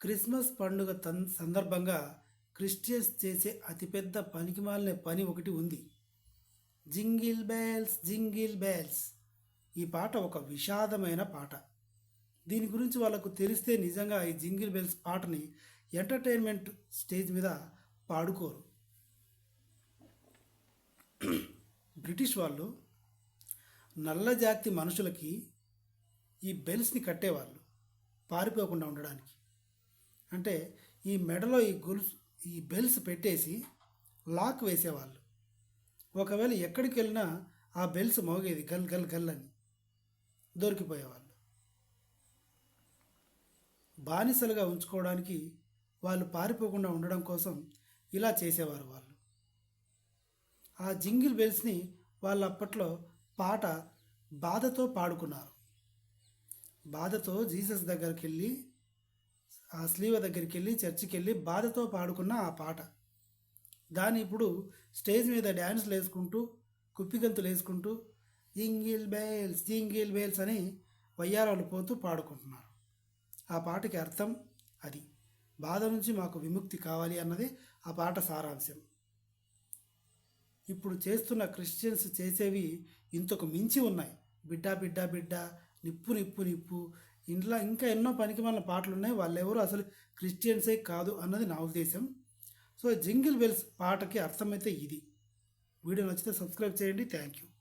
Christmas పండుగ తన్ సందర్భంగా క్రిస్టియన్స్ చేసే అతిపెద్ద పనికిమాలిన పని ఒకటి ఉంది. Jingle bells jingle bells. ఈ పాట ఒక విషాదమైన పాట. దీని గురించి వాళ్ళకు తెలిస్తే నిజంగా ఈ జింగిల్ బెల్స్ పాటని ఎంటర్టైన్మెంట్ స్టేజ్ మీద పాడుకోరు. బ్రిటిష్ వాళ్ళు నల్ల జాతి మనుషులకి ఈ బెల్స్ని కట్టేవాళ్ళు. పారిపోకుండా ఉండడానికి. అంటే ఈ మెడలో ఈ గొలుసు ఈ బెల్స్ పెట్టేసి లాక్ వేసేవాళ్ళు. ఒకవేళ ఎక్కడికి వెళ్ళినా ఆ బెల్స్ మోగేది గల్ గల్ గల్ అని దొరికిపోయేవాళ్ళు. బానిసలుగా ఉంచుకోవడానికి వాళ్ళు పారిపోకుండా ఉండడం కోసం ఇలా చేసేవారు వాళ్ళు. ఆ జింగిల్ బెల్స్ని వాళ్ళు అప్పట్లో పాట బాధతో పాడుకున్నారు. బాధతో జీసస్ దగ్గరికి వెళ్ళి ఆ స్లీవ దగ్గరికి వెళ్ళి చర్చికి వెళ్ళి బాధతో పాడుకున్న ఆ పాట. దాన్ని ఇప్పుడు స్టేజ్ మీద డ్యాన్స్లు వేసుకుంటూ కుప్పిగంతులు వేసుకుంటూ జింగిల్ బేల్స్ జింగిల్ బేల్స్ అని వయ్యారాలు పోతూ పాడుకుంటున్నారు. ఆ పాటకి అర్థం అది. బాధ నుంచి మాకు విముక్తి కావాలి అన్నది ఆ పాట సారాంశం. ఇప్పుడు చేస్తున్న క్రిస్టియన్స్ చేసేవి ఇంతకు మించి ఉన్నాయి. బిడ్డ బిడ్డ బిడ్డ నిప్పు నిప్పు నిప్పు ఇంట్లో ఇంకా ఎన్నో పనికి మన పాటలు ఉన్నాయి. వాళ్ళెవరు అసలు క్రిస్టియన్సే కాదు అన్నది నా ఉద్దేశం. సో జింగిల్ బెల్స్ పాటకి అర్థమైతే ఇది. వీడియో నచ్చితే సబ్స్క్రైబ్ చేయండి. Thank you.